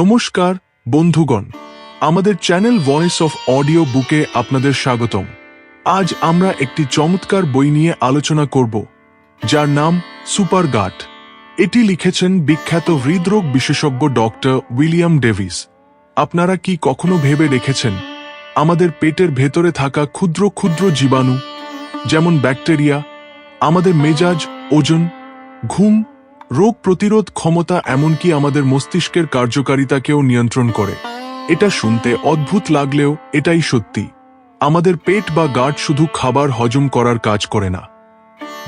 নমস্কার, বন্ধুগণ। আমাদের চ্যানেল ভয়েস অফ অডিও বুকে আপনাদের স্বাগতম। আজ আমরা একটি চমৎকার বই নিয়ে আলোচনা করব, যার নাম সুপার গাট এটি লিখেছেন বিখ্যাত হৃদরোগ বিশেষজ্ঞ ডক্টর উইলিয়াম ডেভিস। আপনারা কি কখনো ভেবে দেখেছেন, আমাদের পেটের ভেতরে থাকা ক্ষুদ্র ক্ষুদ্র জীবাণু, যেমন ব্যাকটেরিয়া, আমাদের মেজাজ, ওজন, ঘুম রোগ প্রতিরোধ ক্ষমতা এমনকি আমাদের মস্তিষ্কের কার্যকারিতাকেও নিয়ন্ত্রণ করে। এটা শুনতে অদ্ভুত লাগলেও এটাই সত্যি। আমাদের পেট বা গাট শুধু খাবার হজম করার কাজ করে না।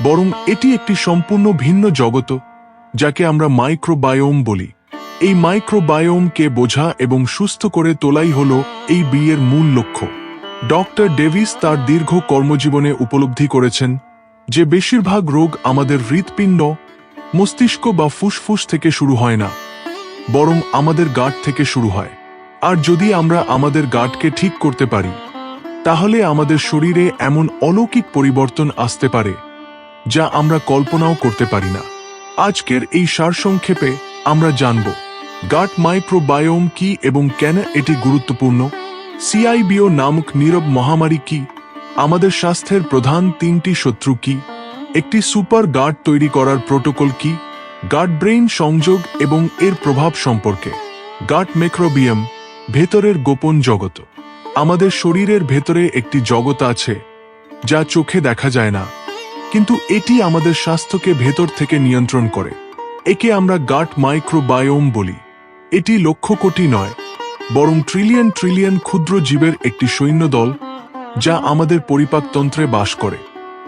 বরং এটি একটি সম্পূর্ণ ভিন্ন জগত যাকে আমরা মাইক্রোবায়োম বলি। এই মাইক্রোবায়োমকে বোঝা এবং সুস্থ করে তোলাই হল এই বিয়ের মূল লক্ষ্য। ডক্টর ডেভিস তার দীর্ঘ কর্মজীবনে উপলব্ধি করেছেন যে বেশিরভাগ রোগ আমাদের হৃৎপিণ্ড মস্তিষ্ক বা ফুসফুস থেকে শুরু হয় না, বরং আমাদের গাট থেকে শুরু হয়। আর যদি আমরা আমাদের গাটকে ঠিক করতে পারি, তাহলে আমাদের শরীরে এমন অলৌকিক পরিবর্তন আসতে পারে, যা আমরা কল্পনাও করতে পারি না। আজকের এই সারসংক্ষেপে আমরা জানব, গাট মাইক্রোবায়োম কি এবং কেন এটি গুরুত্বপূর্ণ? সিআইবিও নামক নীরব মহামারী কি? আমাদের স্বাস্থ্যের প্রধান তিনটি শত্রু কি? একটি সুপার গার্ড তৈরি করার প্রোটোকল কি? গার্ড ব্রেইন সংযোগ এবং এর প্রভাব সম্পর্কে। গার্ড মেক্রোবিয়াম, ভেতরের গোপন জগত আমাদের শরীরের ভেতরে একটি জগৎ আছে, যা চোখে দেখা যায় না। কিন্তু এটি আমাদের স্বাস্থ্যকে ভেতর থেকে নিয়ন্ত্রণ করে। একে আমরা গাট মাইক্রোবায়োম বলি। এটি লক্ষ কোটি নয়, বরং ট্রিলিয়ন ট্রিলিয়ন ক্ষুদ্র জীবের একটি সৈন্যদল, যা আমাদের পরিপাকতন্ত্রে বাস করে।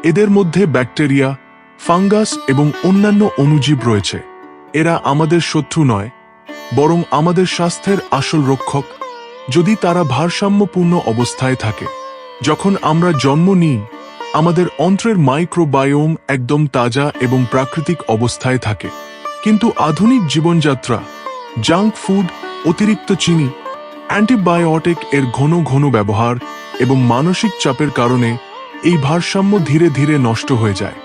এদের মধ্যে ব্যাকটেরিয়া, ফাঙ্গাস এবং অন্যান্য অণুজীব রয়েছে। এরা আমাদের শত্রু নয়, বরং আমাদের স্বাস্থ্যের আসল রক্ষক। যদি তারা ভারসাম্যপূর্ণ অবস্থায় থাকে, যখন আমরা জন্ম নিই, আমাদের অন্ত্রের মাইক্রোবায়োম একদম তাজা এবং প্রাকৃতিক অবস্থায় থাকে। কিন্তু আধুনিক জীবনযাত্রা, জাঙ্ক ফুড, অতিরিক্ত চিনি, অ্যান্টিবায়োটিক এর ঘন ঘন ব্যবহার এবং মানসিক চাপের কারণে এই ভারসাম্য ধীরে ধীরে নষ্ট হয়ে যায়।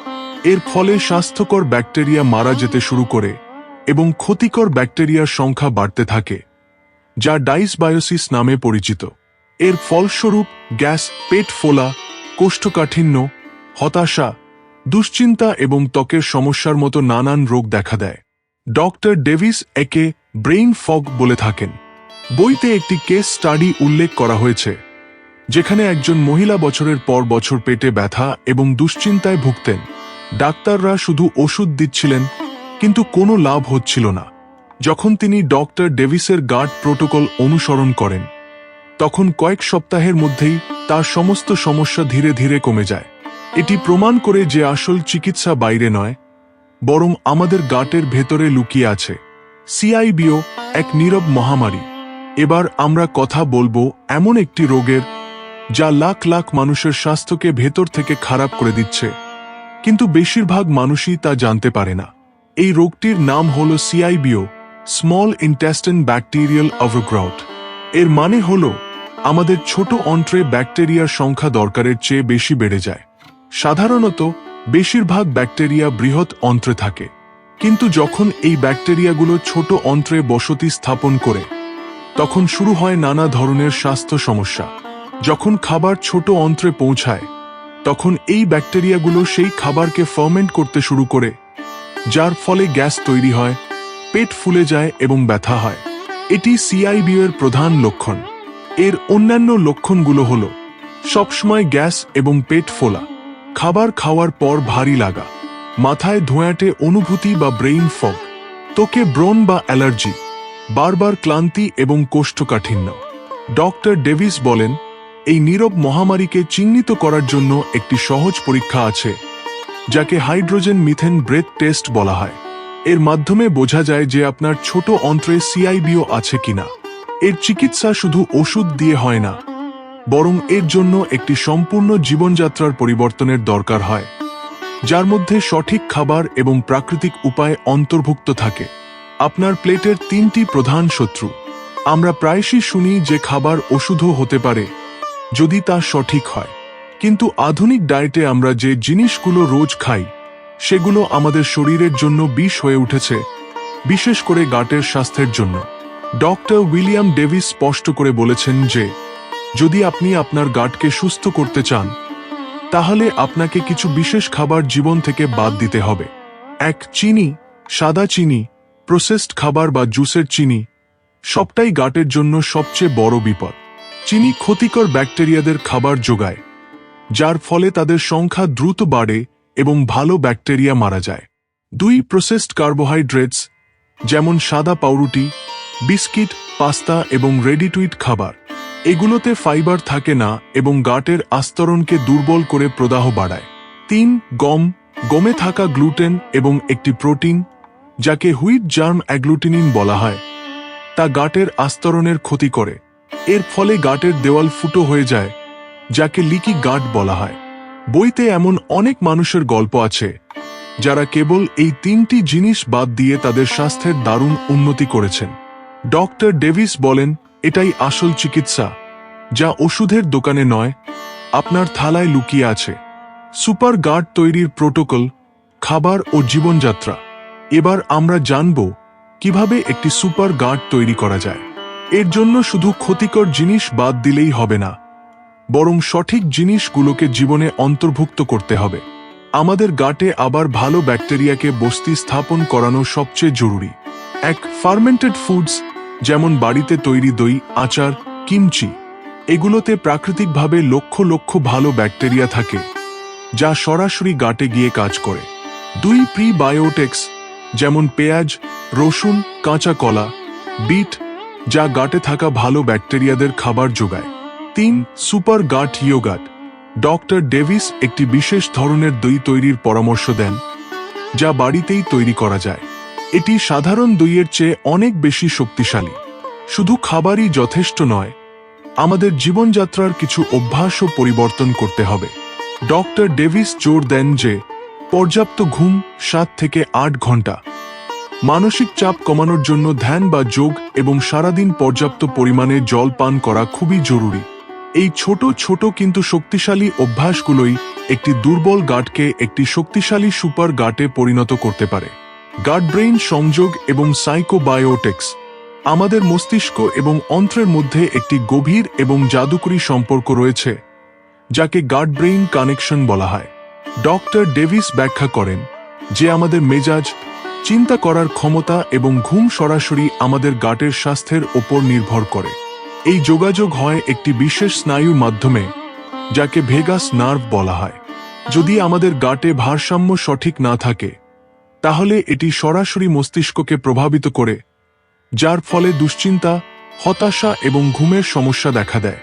এর ফলে স্বাস্থ্যকর ব্যাকটেরিয়া মারা যেতে শুরু করে এবং ক্ষতিকর ব্যাকটেরিয়ার সংখ্যা বাড়তে থাকে, যা ডাইসবায়োসিস নামে পরিচিত। এর ফলস্বরূপ গ্যাস, পেট ফোলা, কোষ্ঠকাঠিন্য, হতাশা, দুশ্চিন্তা এবং ত্বকের সমস্যার মতো নানান রোগ দেখা দেয়। ডক্টর ডেভিস একে ব্রেইন ফগ বলে থাকেন। বইতে একটি কেস স্টাডি উল্লেখ করা হয়েছে। যেখানে একজন মহিলা বছরের পর বছর পেটে ব্যথা এবং দুশ্চিন্তায় ভুগতেন। ডাক্তাররা শুধু ওষুধ দিচ্ছিলেন, কিন্তু কোনো লাভ হচ্ছিল না। যখন তিনি ডক্টর ডেভিসের গার্ড প্রোটোকল অনুসরণ করেন, তখন কয়েক সপ্তাহের মধ্যেই তার সমস্ত সমস্যা ধীরে ধীরে কমে যায়। এটি প্রমাণ করে যে আসল চিকিৎসা বাইরে নয়, বরং আমাদের গাটের ভেতরে লুকিয়ে আছে। সিআইবিও এক নীরব মহামারী। এবার আমরা কথা বলব এমন একটি রোগের যা লাখ লাখ মানুষের স্বাস্থ্যকে ভেতর থেকে খারাপ করে দিচ্ছে। কিন্তু বেশিরভাগ মানুষই তা জানতে পারে না। এই রোগটির নাম হল সিআইবিও স্মল ইন্টেস্টেন ব্যাকটেরিয়াল ওভারগ্রাউট এর মানে হল, আমাদের ছোট অন্ত্রে ব্যাকটেরিয়ার সংখ্যা দরকারের চেয়ে বেশি বেড়ে যায়। সাধারণত, বেশিরভাগ ব্যাকটেরিয়া বৃহৎ অন্ত্রে থাকে। কিন্তু যখন এই ব্যাকটেরিয়াগুলো ছোট অন্ত্রে বসতি স্থাপন করে, তখন শুরু হয় নানা ধরনের স্বাস্থ্য সমস্যা। যখন খাবার ছোট অন্ত্রে পৌঁছায়, তখন এই ব্যাকটেরিয়াগুলো সেই খাবারকে ফার্মেন্ট করতে শুরু করে, যার ফলে গ্যাস তৈরি হয়, পেট ফুলে যায় এবং ব্যথা হয়। এটি সিআইবিও এর প্রধান লক্ষণ। এর অন্যান্য লক্ষণগুলো হল, সবসময় গ্যাস এবং পেট ফোলা, খাবার খাওয়ার পর ভারী লাগা, মাথায় ধোঁয়াটে অনুভূতি বা ব্রেইন ফগ তোকে ব্রণ বা অ্যালার্জি, বারবার ক্লান্তি এবং কোষ্ঠকাঠিন্য। ডক্টর ডেভিস বলেন এই নীরব মহামারীকে চিহ্নিত করার জন্য একটি সহজ পরীক্ষা আছে, যাকে হাইড্রোজেন মিথেন ব্রেথ টেস্ট বলা হয়। এর মাধ্যমে বোঝা যায় যে আপনার ছোট অন্ত্রে সিআইবিও আছে কিনা। এর চিকিৎসা শুধু ওষুধ দিয়ে হয় না, বরং এর জন্য একটি সম্পূর্ণ জীবনযাত্রার পরিবর্তনের দরকার হয়, যার মধ্যে সঠিক খাবার এবং প্রাকৃতিক উপায় অন্তর্ভুক্ত থাকে। আপনার প্লেটের তিনটি প্রধান শত্রু। আমরা প্রায়শই শুনি যে খাবার ওষুধও হতে পারে যদি তা সঠিক হয়। কিন্তু আধুনিক ডায়েটে আমরা যে জিনিসগুলো রোজ খাই, সেগুলো আমাদের শরীরের জন্য বিষ হয়ে উঠেছে, বিশেষ করে গাটের স্বাস্থ্যের জন্য। ডক্টর উইলিয়াম ডেভিস স্পষ্ট করে বলেছেন যে, যদি আপনি আপনার গাটকে সুস্থ করতে চান, তাহলে আপনাকে কিছু বিশেষ খাবার জীবন থেকে বাদ দিতে হবে। এক চিনি, সাদা চিনি, প্রসেসড খাবার বা জুসের চিনি, সবটাই গাটের জন্য সবচেয়ে বড় বিপদ। চিনি ক্ষতিকর ব্যাকটেরিয়াদের খাবার যোগায়, যার ফলে তাদের সংখ্যা দ্রুত বাড়ে এবং ভালো ব্যাকটেরিয়া মারা যায়। দুই প্রসেসড কার্বোহাইড্রেটস, যেমন সাদা পাউরুটি, বিস্কিট, পাস্তা এবং রেডি টু ইট খাবার, এগুলোতে ফাইবার থাকে না এবং গাটের আস্তরণকে দুর্বল করে প্রদাহ বাড়ায়। তিন, গম, গমে থাকা গ্লুটেন এবং একটি প্রোটিন, যাকে হুইট জার্ম অ্যাগ্লুটিনিন বলা হয়, তা গাটের আস্তরণের ক্ষতি করে। এর ফলে গাটের দেওয়াল ফুটো হয়ে যায়, যাকে লিকি গাট বলা হয়। বইতে এমন অনেক মানুষের গল্প আছে, যারা কেবল এই তিনটি জিনিস বাদ দিয়ে তাদের স্বাস্থ্যের দারুণ উন্নতি করেছেন। ডক্টর ডেভিস বলেন, এটাই আসল চিকিৎসা, যা ওষুধের দোকানে নয়, আপনার থালায় লুকিয়ে আছে। সুপার গার্ড তৈরির প্রোটোকল, খাবার ও জীবনযাত্রা। এবার আমরা জানব, কীভাবে একটি সুপার গার্ড তৈরি করা যায়। এর জন্য শুধু ক্ষতিকর জিনিস বাদ দিলেই হবে না, বরং সঠিক জিনিসগুলোকে জীবনে অন্তর্ভুক্ত করতে হবে। আমাদের গাটে আবার ভালো ব্যাকটেরিয়াকে বস্তি স্থাপন করানো সবচেয়ে জরুরি। এক ফার্মেন্টেড ফুডস, যেমন বাড়িতে তৈরি দই, আচার, কিমচি, এগুলোতে প্রাকৃতিকভাবে লক্ষ লক্ষ ভালো ব্যাকটেরিয়া থাকে, যা সরাসরি গাটে গিয়ে কাজ করে। দুই প্রিবায়োটিক্স, যেমন পেঁয়াজ, রসুন, কাঁচা কলা, বিট যা গাটে থাকা ভালো ব্যাকটেরিয়াদের খাবার যোগায়। তিন, super gut yoghurt. Doctor Davis একটি বিশেষ ধরনের দই তৈরির পরামর্শ দেন, যা বাড়িতেই তৈরি করা যায়। এটি সাধারণ দইয়ের চেয়ে অনেক বেশি শক্তিশালী। শুধু খাবারই যথেষ্ট নয়, আমাদের জীবনযাত্রার কিছু অভ্যাসও পরিবর্তন করতে হবে। ডক্টর ডেভিস জোর দেন যে, পর্যাপ্ত ঘুম সাত থেকে আট ঘণ্টা মানসিক চাপ কমানোর জন্য ধ্যান বা যোগ এবং সারাদিন পর্যাপ্ত পরিমাণে জল পান করা খুবই জরুরি। এই ছোট ছোট কিন্তু শক্তিশালী অভ্যাসগুলোই একটি দুর্বল গাটকে একটি শক্তিশালী সুপার গাটে পরিণত করতে পারে। গাট ব্রেইন সংযোগ এবং সাইকোবায়োটিক্স আমাদের মস্তিষ্ক এবং অন্ত্রের মধ্যে একটি গভীর এবং জাদুকরী সম্পর্ক রয়েছে, যাকে গাট ব্রেইন কানেকশন বলা হয়। ডক্টর ডেভিস ব্যাখ্যা করেন যে আমাদের মেজাজ চিন্তা করার ক্ষমতা এবং ঘুম সরাসরি আমাদের গাটের স্বাস্থ্যের ওপর নির্ভর করে। এই যোগাযোগ হয় একটি বিশেষ স্নায়ুর মাধ্যমে, যাকে ভেগাস নার্ভ বলা হয়। যদি আমাদের গাটে ভারসাম্য সঠিক না থাকে, তাহলে এটি সরাসরি মস্তিষ্ককে প্রভাবিত করে, যার ফলে দুশ্চিন্তা, হতাশা এবং ঘুমের সমস্যা দেখা দেয়।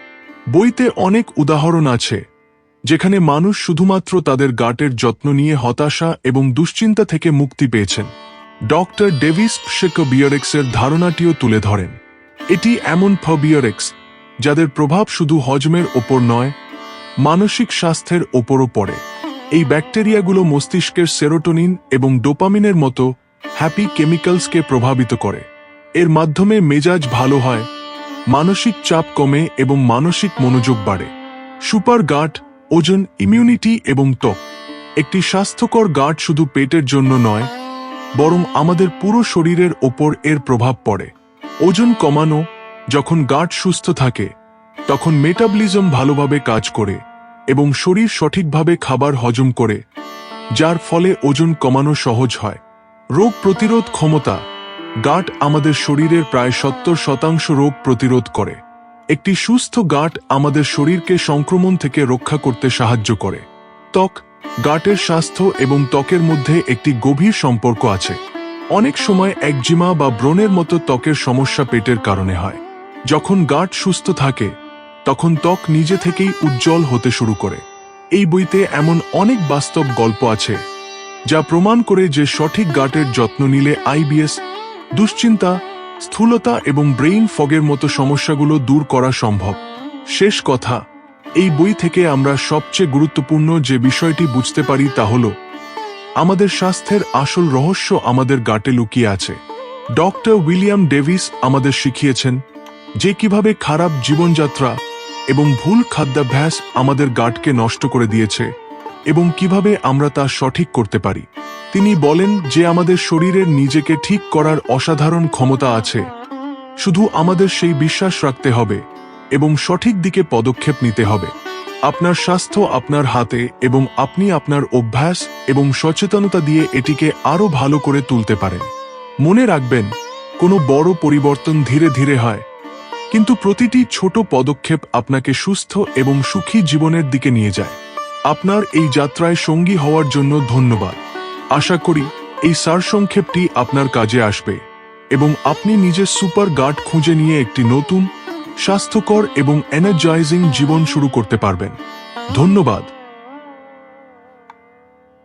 বইতে অনেক উদাহরণ আছে যেখানে মানুষ শুধুমাত্র তাদের গাটের যত্ন নিয়ে হতাশা এবং দুশ্চিন্তা থেকে মুক্তি পেয়েছেন। ডক্টর ডেভিস শেকোবিয়ারেক্সের ধারণাটিও তুলে ধরেন। এটি এমন ফবিয়ারেক্স, যাদের প্রভাব শুধু হজমের ওপর নয়, মানসিক স্বাস্থ্যের ওপরও পড়ে। এই ব্যাকটেরিয়াগুলো মস্তিষ্কের সেরোটোনিন এবং ডোপামিনের মতো হ্যাপি কেমিক্যালসকে প্রভাবিত করে। এর মাধ্যমে মেজাজ ভালো হয়, মানসিক চাপ কমে এবং মানসিক মনোযোগ বাড়ে। সুপার গাট ওজন ইমিউনিটি এবং ত্বক। একটি স্বাস্থ্যকর গাট শুধু পেটের জন্য নয়, বরং আমাদের পুরো শরীরের ওপর এর প্রভাব পড়ে। ওজন কমানো, যখন গাট সুস্থ থাকে, তখন মেটাবলিজম ভালোভাবে কাজ করে এবং শরীর সঠিকভাবে খাবার হজম করে, যার ফলে ওজন কমানো সহজ হয়। রোগ প্রতিরোধ ক্ষমতা, গাট আমাদের শরীরের প্রায় সত্তর শতাংশ রোগ প্রতিরোধ করে। একটি সুস্থ গাট আমাদের শরীরকে সংক্রমণ থেকে রক্ষা করতে সাহায্য করে। ত্বক, গাটের স্বাস্থ্য এবং ত্বকের মধ্যে একটি গভীর সম্পর্ক আছে। অনেক সময় একজিমা বা ব্রণের মতো ত্বকের সমস্যা পেটের কারণে হয়। যখন গাট সুস্থ থাকে, তখন ত্বক নিজে থেকেই উজ্জ্বল হতে শুরু করে। এই বইতে এমন অনেক বাস্তব গল্প আছে, যা প্রমাণ করে যে সঠিক গাটের যত্ন নিলে আইবিএস দুশ্চিন্তা স্থূলতা এবং ব্রেইন ফগের মতো সমস্যাগুলো দূর করা সম্ভব। শেষ কথা, এই বই থেকে আমরা সবচেয়ে গুরুত্বপূর্ণ যে বিষয়টি বুঝতে পারি তা হল, আমাদের স্বাস্থ্যের আসল রহস্য আমাদের গাটে লুকিয়ে আছে। ডক্টর উইলিয়াম ডেভিস আমাদের শিখিয়েছেন যে কীভাবে খারাপ জীবনযাত্রা এবং ভুল খাদ্যাভ্যাস আমাদের গাটকে নষ্ট করে দিয়েছে এবং কীভাবে আমরা তা সঠিক করতে পারি। তিনি বলেন যে আমাদের শরীরের নিজেকে ঠিক করার অসাধারণ ক্ষমতা আছে। শুধু আমাদের সেই বিশ্বাস রাখতে হবে এবং সঠিক দিকে পদক্ষেপ নিতে হবে। আপনার স্বাস্থ্য আপনার হাতে এবং আপনি আপনার অভ্যাস এবং সচেতনতা দিয়ে এটিকে আরও ভালো করে তুলতে পারেন। মনে রাখবেন, কোনো বড় পরিবর্তন ধীরে ধীরে হয়। কিন্তু প্রতিটি ছোট পদক্ষেপ আপনাকে সুস্থ এবং সুখী জীবনের দিকে নিয়ে যায়। আপনার এই যাত্রায় সঙ্গী হওয়ার জন্য ধন্যবাদ। আশা করি এই সারসংক্ষেপটি আপনার কাজে আসবে এবং আপনি নিজের সুপার গার্ড খুঁজে নিয়ে একটি নতুন, স্বাস্থ্যকর এবং এনার্জাইজিং জীবন শুরু করতে পারবেন। ধন্যবাদ।